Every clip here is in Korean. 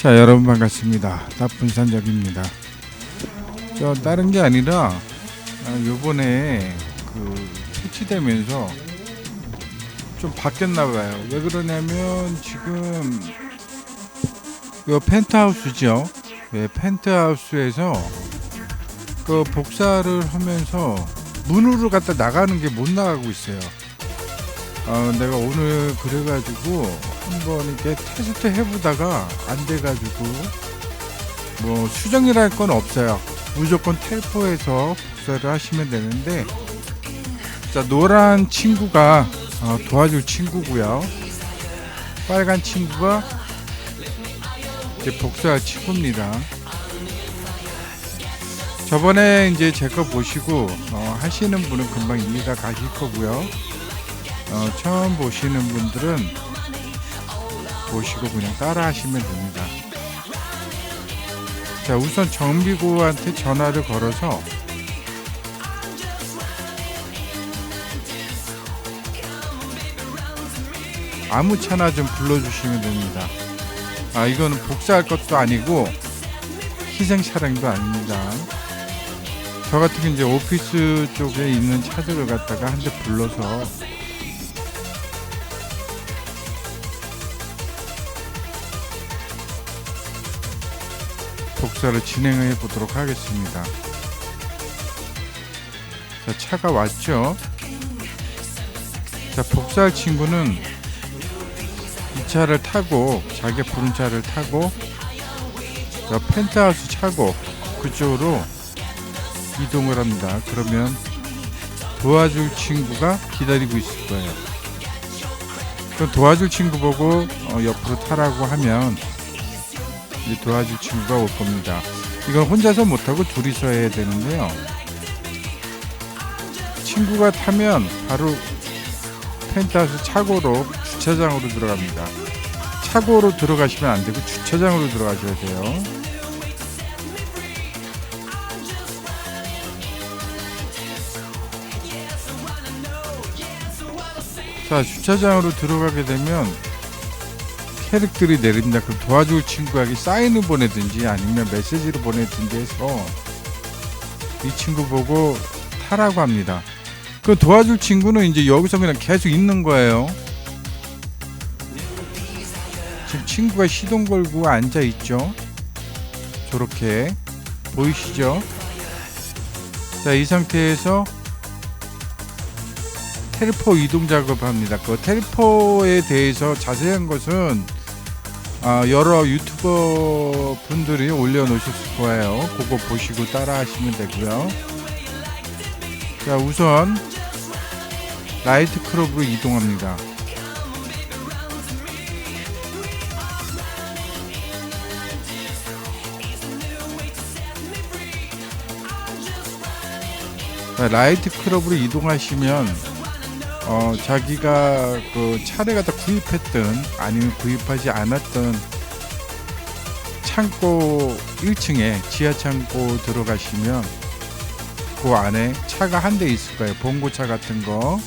자 여러분 반갑습니다. 나쁜 산적입니다. 저 다른 게 아니라 아, 요번에 그 퇴치되면서 좀 바뀌었나 봐요. 왜 그러냐면 지금 요 펜트하우스죠? 예, 펜트하우스에서 그 복사를 하면서 문으로 갖다 나가는 게 못 나가고 있어요 어, 내가 오늘 그래가지고 한번 이렇게 테스트 해보다가 안 돼가지고 뭐 수정이랄 건 없어요. 무조건 텔포해서 복사를 하시면 되는데 자 노란 친구가 어, 도와줄 친구고요. 빨간 친구가 이제 복사할 친구입니다. 저번에 이제 제 거 보시고 어, 하시는 분은 금방 이해가 가실 거고요. 어, 처음 보시는 분들은 보시고 그냥 따라 하시면 됩니다. 자, 우선 정비구한테 전화를 걸어서 아무 차나 좀 불러주시면 됩니다. 아, 이거는 복사할 것도 아니고 희생 차량도 아닙니다. 저 같은 경우 이제 오피스 쪽에 있는 차들을 갖다가 한 대 불러서 복사를 진행해 보도록 하겠습니다. 자, 차가 왔죠? 자, 복사할 친구는 이 차를 타고, 자기 부른 차를 타고, 자, 펜트하우스 차고, 그쪽으로 이동을 합니다. 그러면 도와줄 친구가 기다리고 있을 거예요. 그럼 도와줄 친구 보고 어, 옆으로 타라고 하면 도와줄 친구가 올 겁니다. 이건 혼자서 못하고 둘이서 해야 되는데요. 친구가 타면 바로 펜트하우스 차고로 주차장으로 들어갑니다. 차고로 들어가시면 안 되고 주차장으로 들어가셔야 돼요. 자, 주차장으로 들어가게 되면 캐릭들이 내립니다. 그럼 도와줄 친구에게 사인을 보내든지 아니면 메시지를 보내든지 해서 이 친구 보고 타라고 합니다. 그 도와줄 친구는 이제 여기서 그냥 계속 있는 거예요. 지금 친구가 시동 걸고 앉아 있죠. 저렇게 보이시죠? 자, 이 상태에서 텔포 이동 작업합니다. 그 텔포에 대해서 자세한 것은 아, 여러 유튜버 분들이 올려놓으셨을 거예요. 그거 보시고 따라 하시면 되고요. 자, 우선 라이트 크롭으로 이동합니다. 자, 라이트 클럽으로 이동하시면 어, 자기가 그 차를 갖다 구입했던 아니면 구입하지 않았던 창고 1층에 지하 창고 들어가시면 그 안에 차가 한 대 있을 거예요. 봉고차 같은 거.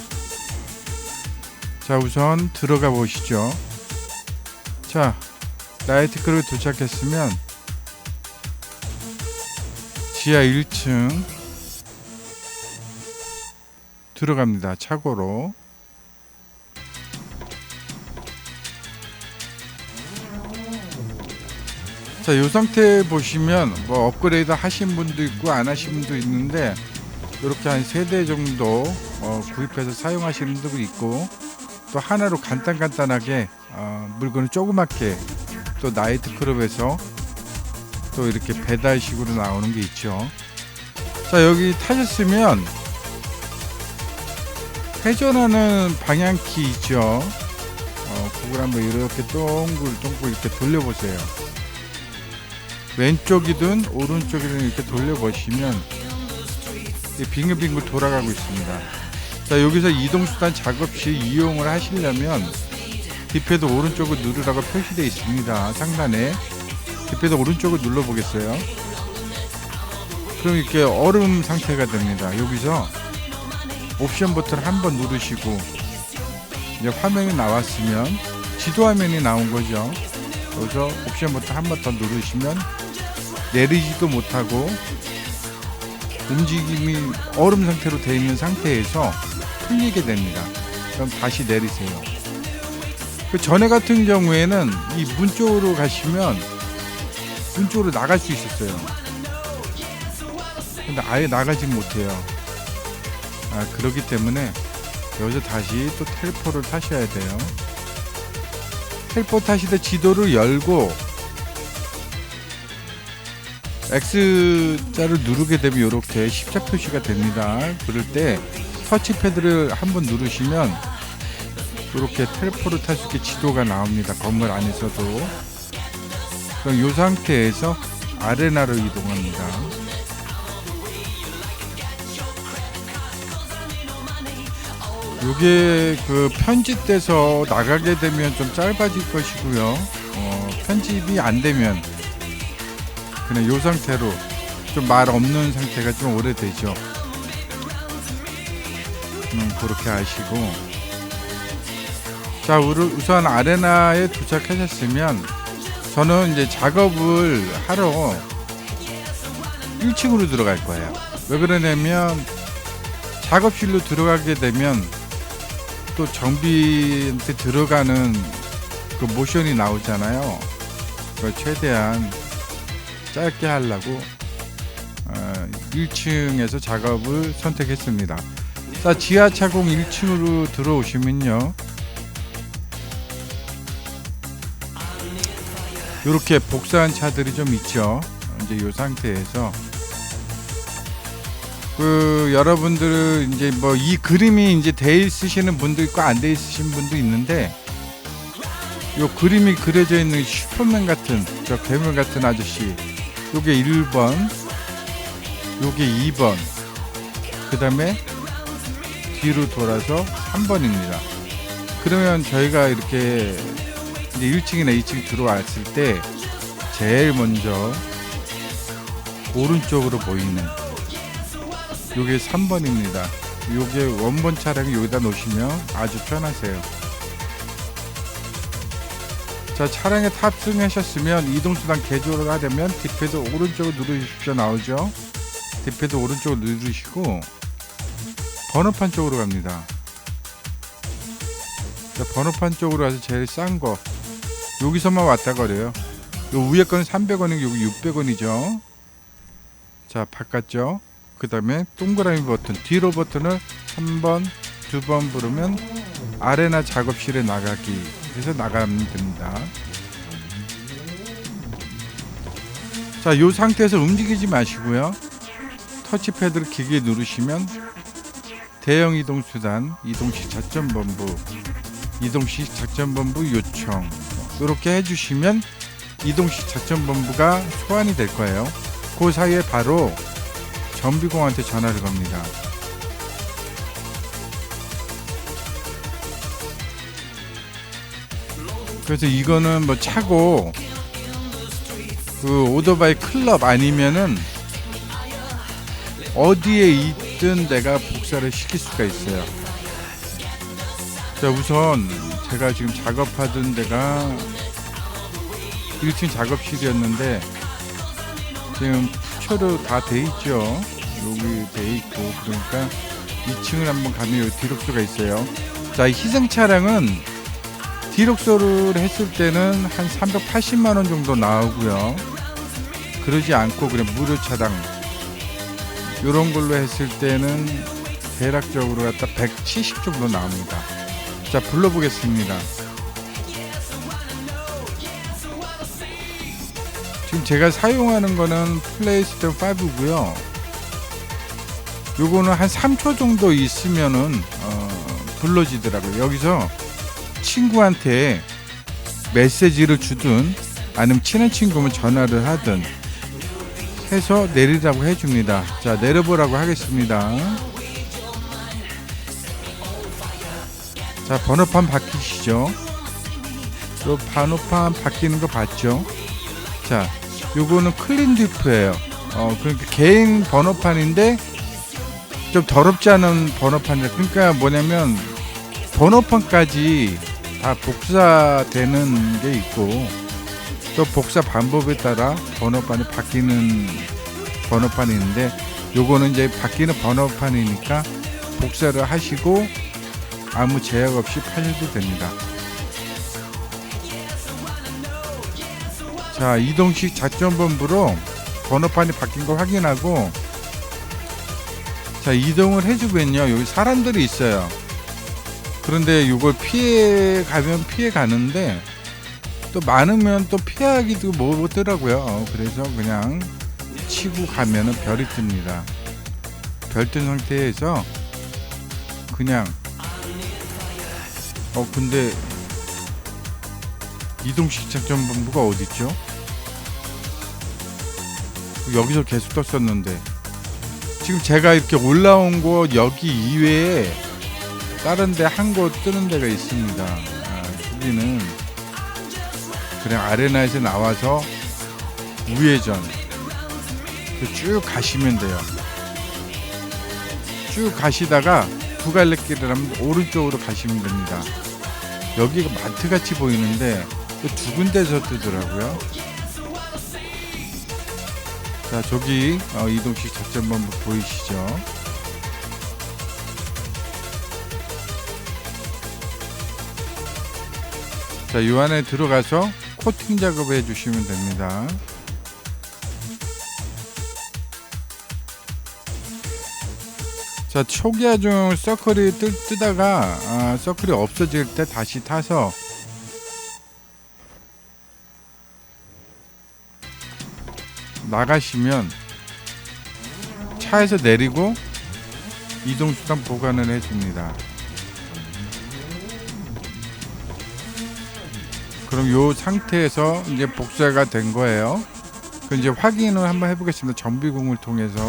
자, 우선 들어가 보시죠. 자, 라이트 클럽에 도착했으면 지하 1층 들어갑니다. 차고로. 자, 이 상태 보시면 뭐 업그레이드 하신 분도 있고 안 하신 분도 있는데 이렇게 한 세 대 정도 어, 구입해서 사용하시는 분도 있고 또 하나로 간단간단하게 어, 물건을 조그맣게 또 나이트 클럽에서 또 이렇게 배달식으로 나오는 게 있죠. 자, 여기 타셨으면 회전하는 방향키 있죠. 어, 그걸 한번 이렇게 동글동글 이렇게 돌려보세요. 왼쪽이든 오른쪽이든 이렇게 돌려보시면 빙글빙글 돌아가고 있습니다. 자 여기서 이동수단 작업 시 이용을 하시려면 뒷패드 오른쪽을 누르라고 표시되어 있습니다. 상단에 뒷패드 오른쪽을 눌러보겠어요. 그럼 이렇게 얼음 상태가 됩니다. 여기서 옵션 버튼을 한번 누르시고 이제 화면이 나왔으면 지도 화면이 나온 거죠. 여기서 옵션 버튼 한 번 더 누르시면 내리지도 못하고 움직임이 얼음 상태로 되어 있는 상태에서 풀리게 됩니다. 그럼 다시 내리세요. 그 전에 같은 경우에는 이 문 쪽으로 가시면 문 쪽으로 나갈 수 있었어요. 근데 아예 나가지 못해요. 아, 그렇기 때문에 여기서 다시 또 텔포를 타셔야 돼요. 텔포 때 지도를 열고 X자를 누르게 되면 이렇게 십자 표시가 됩니다. 그럴 때 터치패드를 한번 누르시면 이렇게 텔포를 탈 수 있게 지도가 나옵니다. 건물 안에서도. 그럼 이 상태에서 아레나로 이동합니다. 요게 그 편집돼서 나가게 되면 좀 짧아질 것이고요. 어, 편집이 안 되면 그냥 요 상태로 좀 말 없는 상태가 좀 오래되죠. 음, 그렇게 아시고. 자, 우선 아레나에 도착하셨으면 저는 이제 작업을 하러 1층으로 들어갈 거예요. 왜 그러냐면 작업실로 들어가게 되면 또 정비한테 들어가는 그 모션이 나오잖아요. 그걸 최대한 짧게 하려고 어, 1층에서 작업을 선택했습니다. 자, 지하 차공 1층으로 들어오시면요. 이렇게 복사한 차들이 좀 있죠. 이제 이 상태에서 그 여러분들 이제 뭐 이 그림이 이제 돼 있으시는 분도 있고 안 돼 있으신 분도 있는데 요 그림이 그려져 있는 슈퍼맨 같은 저 괴물 같은 아저씨 요게 1번 요게 2번 그 다음에 뒤로 돌아서 3번입니다. 그러면 저희가 이렇게 이제 1층이나 2층 들어왔을 때 제일 먼저 오른쪽으로 보이는 요게 3번입니다. 요게 원본 차량을 여기다 놓으시면 아주 편하세요. 자, 차량에 탑승하셨으면 이동수단 개조를 하려면 뒷패드 오른쪽을 누르십시오 나오죠? 뒷패드 오른쪽을 누르시고 번호판 쪽으로 갑니다. 자, 번호판 쪽으로 가서 제일 싼 거. 여기서만 왔다 거려요. 요 위에 거는 300원이고 여기 600원이죠. 자, 바꿨죠? 그 다음에 동그라미 버튼 뒤로 버튼을 한 번, 두 번 부르면 아레나 작업실에 나가기 해서 나가면 됩니다. 자, 이 상태에서 움직이지 마시고요. 터치패드를 기기에 누르시면 대형 이동 수단, 이동식 작전본부, 이동식 작전본부 요청 이렇게 해주시면 이동식 작전본부가 소환이 될 거예요. 그 사이에 바로 정비공한테 전화를 겁니다. 그래서 이거는 뭐 차고 그 오토바이 클럽 아니면은 어디에 있든 내가 복사를 시킬 수가 있어요. 자 우선 제가 지금 작업하던 데가 1층 작업실이었는데 지금 푸처로 다 돼 있죠. 여기 돼 있고 그러니까 2층을 한번 가면 여기 디럭소가 있어요. 자, 이 희생 차량은 디럭소를 했을 때는 한 380만 원 정도 나오고요. 그러지 않고 그냥 무료 차량 이런 걸로 했을 때는 대략적으로 갖다 170 정도 나옵니다. 자, 불러보겠습니다. 지금 제가 사용하는 거는 플레이스테이션 5고요. 요거는 한 3초 정도 있으면은 어, 불러지더라고요. 여기서 친구한테 메시지를 주든 아니면 친한 친구면 전화를 하든 해서 내리라고 해줍니다. 자 내려보라고 하겠습니다. 자 번호판 바뀌시죠. 요 번호판 바뀌는 거 봤죠? 자 요거는 클린 디프예요. 어 그러니까 개인 번호판인데 좀 더럽지 않은 번호판이라 그러니까 뭐냐면 번호판까지 다 복사되는 게 있고 또 복사 방법에 따라 번호판이 바뀌는 번호판이 있는데 요거는 이제 바뀌는 번호판이니까 복사를 하시고 아무 제약 없이 팔려도 됩니다. 자 이동식 작전본부로 번호판이 바뀐 거 확인하고 자 이동을 해주면요 여기 사람들이 있어요. 그런데 이걸 피해 가면 피해 가는데 또 많으면 또 피하기도 못하더라고요. 그래서 그냥 치고 가면은 별이 뜹니다. 별 뜬 상태에서 그냥 어 근데 이동식 작전본부가 어디 있죠? 여기서 계속 떴었는데 지금 제가 이렇게 올라온 곳 여기 이외에 다른 데 한 곳 뜨는 데가 있습니다. 아, 여기는 그냥 아레나에서 나와서 우회전 그쭉 가시면 돼요. 쭉 가시다가 두 갈래 길을 하면 오른쪽으로 가시면 됩니다. 여기가 마트 같이 보이는데 또두 군데서 뜨더라고요. 자 저기 어, 이동식 작전본부 보이시죠? 자, 요 안에 들어가서 코팅 작업을 해주시면 됩니다. 자, 초기화 중 서클이 뜨, 뜨다가 아, 서클이 없어질 때 다시 타서 나가시면 차에서 내리고 이동수단 보관을 해줍니다. 그럼 요 상태에서 이제 복사가 된 거예요. 그 이제 확인을 한번 해보겠습니다. 정비공을 통해서.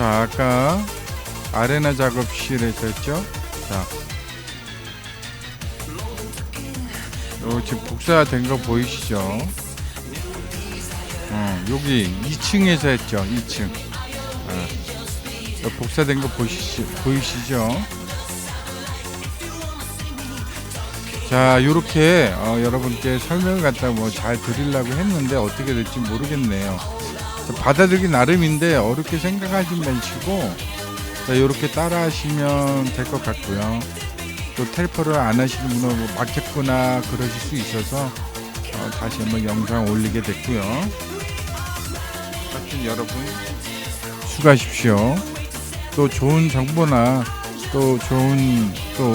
자, 아까 아레나 작업실에서 했죠? 자. 요 지금 복사된 거 보이시죠? 어, 여기 2층에서 했죠. 2층. 어, 요 복사된 거 보시시, 보이시죠? 자, 요렇게 어, 여러분께 설명을 갖다 뭐 잘 드리려고 했는데 어떻게 될지 모르겠네요. 자, 받아들기 나름인데 어렵게 생각하지 마시고 자, 요렇게 따라 하시면 될 것 같고요. 또 텔포를 안 하시는 분은 뭐 막혔거나 그러실 수 있어서 어, 다시 한번 영상 올리게 됐고요. 하여튼 여러분 수고하십시오. 또 좋은 정보나 또 좋은 또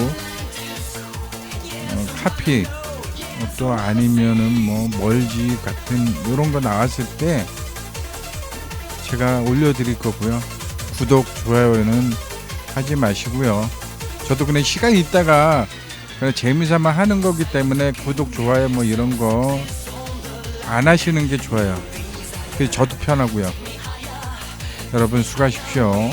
어, 카피 어, 또 아니면은 뭐 멀지 같은 이런 거 나왔을 때 제가 올려드릴 거고요. 구독 좋아요는 하지 마시고요. 저도 그냥 시간 있다가 그냥 재미삼아 하는 거기 때문에 구독 좋아요 뭐 이런 거 안 하시는 게 좋아요. 그래서 저도 편하고요. 여러분 수고하십시오.